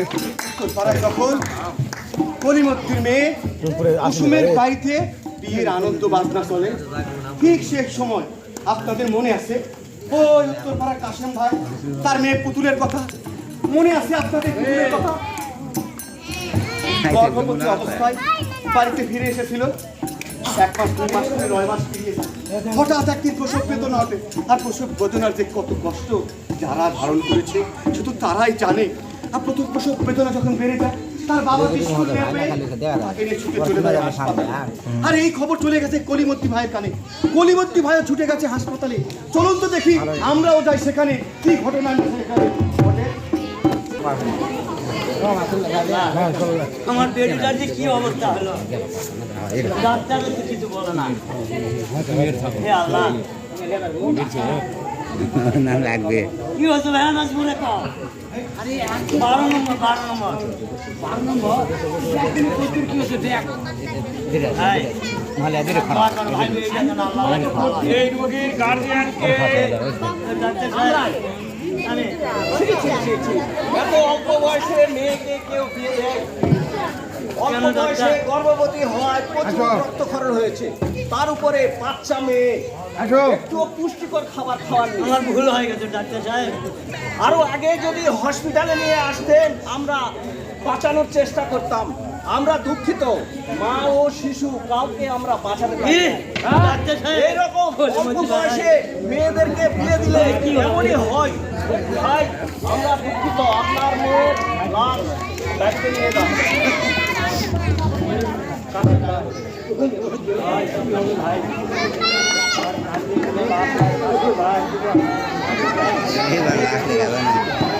উত্তরপাড়ায় যখন কলিমদ্দির মেয়ে কুসুমের বাড়িতে বিয়ের আনন্দ বাজনা চলে। ঠিক সে সময় আপনাদের মনে আছে? ওই উত্তরপাড়ার কাশেম ভাই তার মেয়ে পুতুলের কথা। মনে আছে আপনাদের পুতুলের কথা? গর্ভবতী অবস্থায় বাড়িতে ফিরে এসেছিল। এক মাস দুই মাস ধরে নয় মাস যায়। হঠাৎ একদিন প্রসব বেদনা হবে আর প্রসব বেদনার যে কত কষ্ট যারা ধারণ করেছে শুধু তারাই জানে। আর প্রথম প্রসব বেদনা যখন বেড়ে যায় আর এই খবর চলে গেছে কলিমত্তি ভাইয়ের কানে। কলিমত্তি ভাইও ছুটে গেছে হাসপাতালে। চলুন তো দেখি, আমরাও যাই সেখানে, কি ঘটনা আমার বেটিটার যে কি অবস্থা হলো? ডাক্তার কিছু বলে না। নাম লাগবে। কি হয়েছে ভাই? বলে কও বারো নম্বর বারো নম্বর। হাই, নাহলে এদের খারাপ বারবার ভাই। বেরিয়ে গেছে না, আল্লাহ আমাকে ভালো আছে। এই রোগীর এত অল্প বয়সে মেয়েকে কেউ বিয়ে দেয়? অল্প বয়সে গর্ভবতী হওয়ায় প্রচুর রক্তক্ষরণ হয়েছে। তার উপরে বাচ্চা মেয়ে একটু পুষ্টিকর খাবার খাওয়ার আমার ভুল হয়ে গেছে ডাক্তার সাহেব। আরও আগে যদি হসপিটালে নিয়ে আসতেন আমরা বাঁচানোর চেষ্টা করতাম। আমরা দুঃখিত। মা ও শিশু কাউকে আমরা বাঁচাতে পারি। হ্যাঁ? বলছি, অল্প বয়সে মেয়েদেরকে বিয়ে দিলে এমনই হয়। ভাই আমরা দুঃখিত। আপনার মেয়ের লাশ ব্যাগকে নিয়ে যান। Ini bang, ini bang.